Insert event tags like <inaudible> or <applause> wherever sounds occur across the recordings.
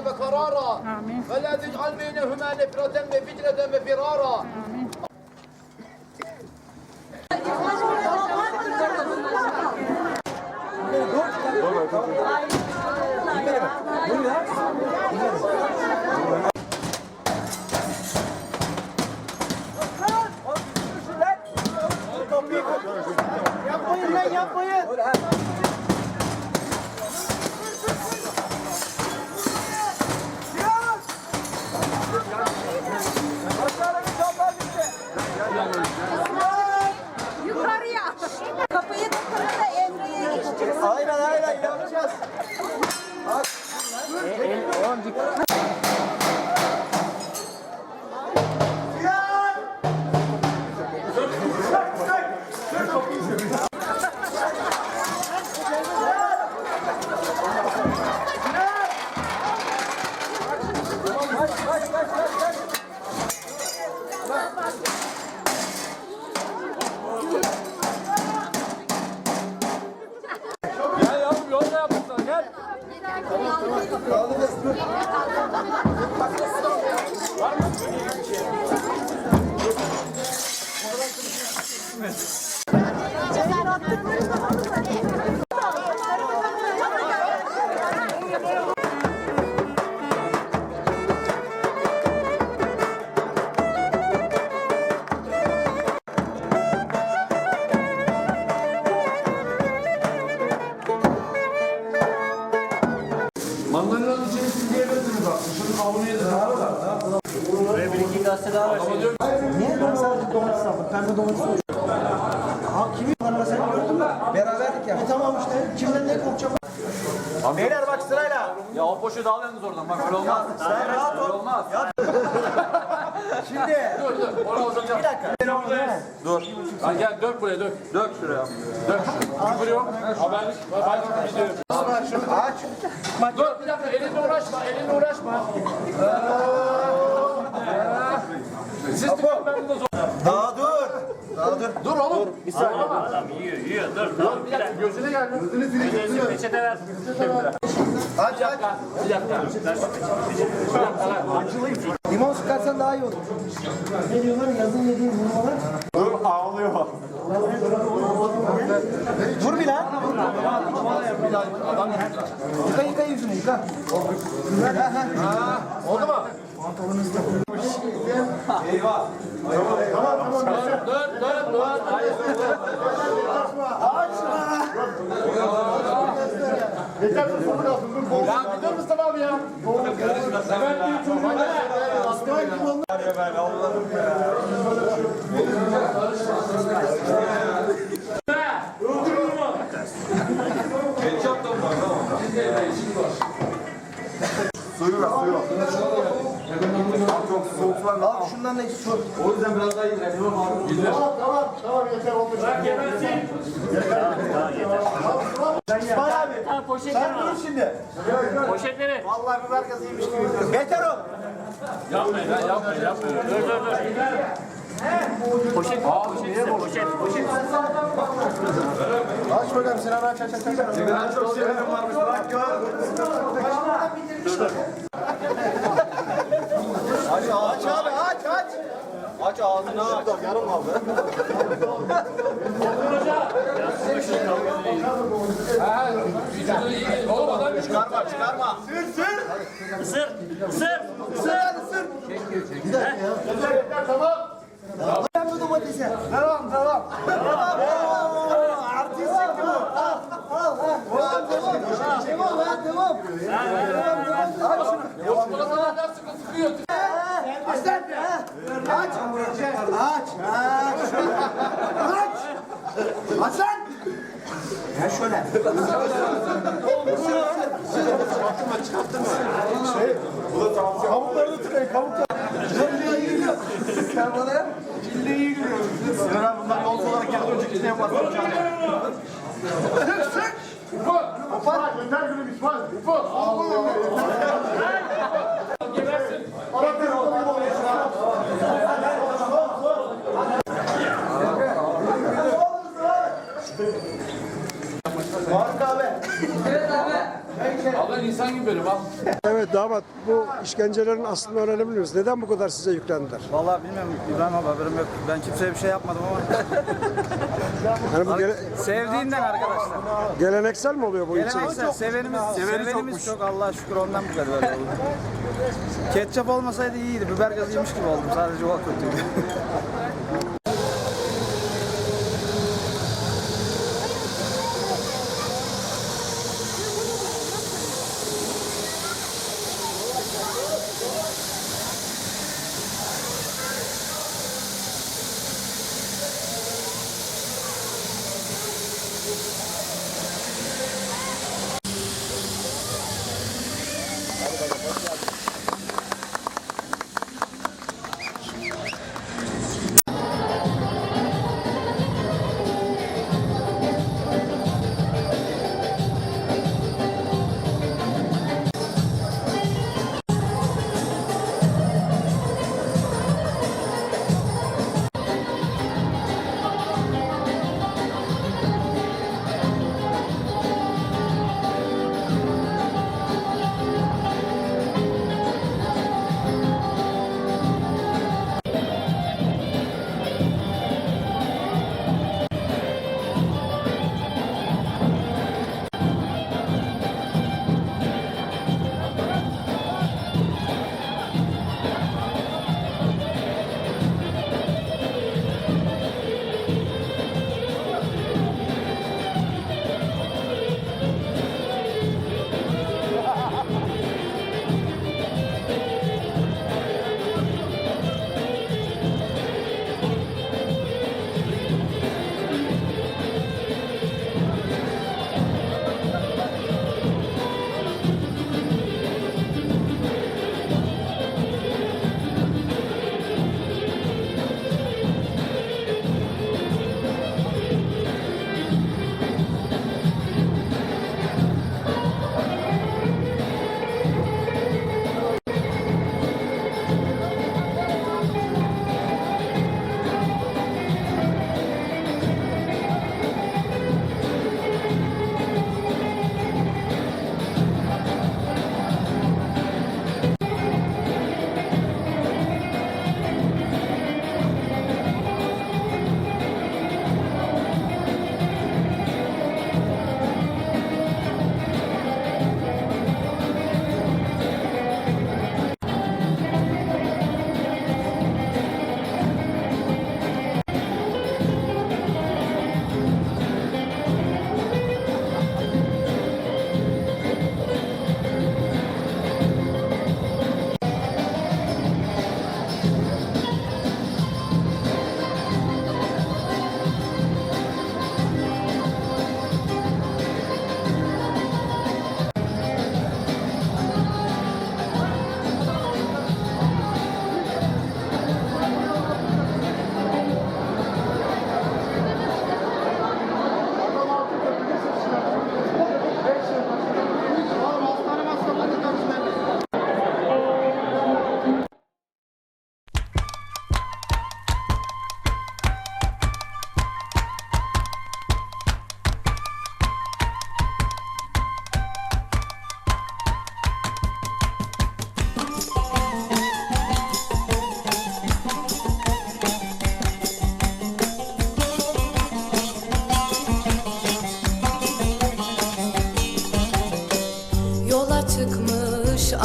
قلبك قرارا فلا تجعل بينهما نفرة وفتنة وفرارا آمين. Vamos lá. Mandalina'nın ya. E tamam işte. Kimden ne korkacağım? Beyler bak sırayla. Ya o poşeti al yalnız oradan bak öyle olmaz. Sen rahat ol. Öyle olmaz. <laughs> Şimdi. Dur dur oraya uzatacağım. Bir dakika. Dur. Ha, gel dök buraya dök. Dök şuraya. Dök. Küfür yok. Haberlik. Ben şimdi video yapıyorum. Aç. Dur bir dakika elinle uğraşma, elinle uğraşma. Siz tıklayın ben burada zor. Daha dur. Daha dur. Dur oğlum. Bir saniye. Adam yiyor, yiyor. Dur, dur. Bir dakika gözüne gel. Gözünü silin. Peçete ver. Aç aç. Bir dakika. Limon sıkarsan daha iyi olur. Ne diyorlar yazın yediğin vurmalar? Dur ağlıyor. Vur bir lan. Yıka yıka yüzünü yıka. Oldu mu? Eyvah. Tamam tamam. Dur dur dur. Hayır. Yeter dur sonra kalsın. Dur. Ya bir dur Mustafa abi ya. Evet bir çocuğu. Suyu ver suyu. Çok sular. Al şundan da su. O yüzden biraz daha iyi. İsmail abi. Sen dur şimdi. Poşetleri. Vallahi biber gazıymış gibi. Beter ol. Yapmayın lan yapmayın yapmayın. Dur dur dur. Poşet. Poşet. Poşet. Poşet. Aç bakalım Sinan aç aç aç. Ben çok şeylerim varmış. Bak gör. Aç aç abi aç aç. Aç ağzını aç. Yarım aldı. Ha, vücudu iyi. Oğlum adam üç Çıkarma çıkarma. Isır. Isır. Isır hadi ısır. Bir dakika ya. Tamam. Ben bu domatesi. Devam devam. Devam. Oo, Artistlik bu. Al al al. Devam lan devam. Devam devam. Aç şunu. O çikolatalardan sıkı sıkıyor. Aç lan. Aç. Aç. Aç. Aç. Lan. Ya şöyle. Kabuklarını tıkayın kabuklar. Cilliye giriyor. Sen bana cilliye giriyor. Sinan abi bunlar yol olarak dönecek işte yapmaz. Sık. Ufuk. Ufuk. Yeter gülüm İsmail. Ufuk. Gebersin. Faruk abi. Evet abi. Allah insan gibi benim al. Evet damat bu işkencelerin aslını öğrenebilir miyiz? Neden bu kadar size yüklendiler? Vallahi bilmiyorum İbrahim abi haberim yok. Ben kimseye bir şey yapmadım ama <laughs> Hani bu gele- sevdiğinden arkadaşlar. geleneksel mi oluyor bu ilçe? Geleneksel sevenimiz, sevenimiz çok Allah'a şükür ondan bu kadar böyle oldu. Ketçap olmasaydı iyiydi. Biber gazı yemiş gibi oldum. Sadece o kötüydü. <laughs>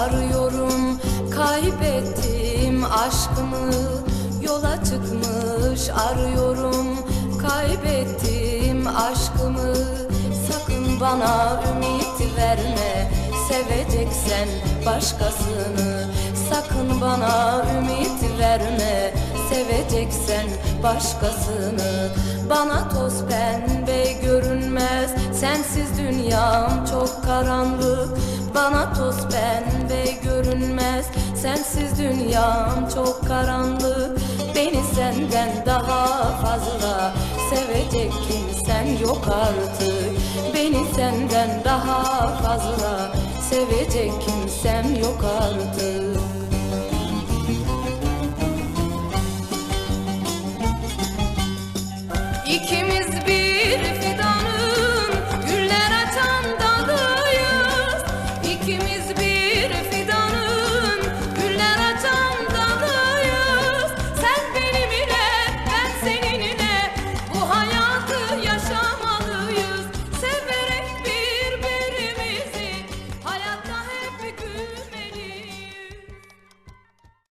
arıyorum. Kaybettim aşkımı Yola çıkmış arıyorum. Kaybettim aşkımı Sakın bana ümit verme. Seveceksen başkasını Sakın bana ümit verme. Seveceksen başkasını Bana toz pembe görünmez. Sensiz dünyam çok karanlık Bana toz pembe görünmez. Sensiz dünyam çok karanlık. Beni senden daha fazla sevecek kimsen yok artık. Beni senden daha fazla sevecek kimsem yok artık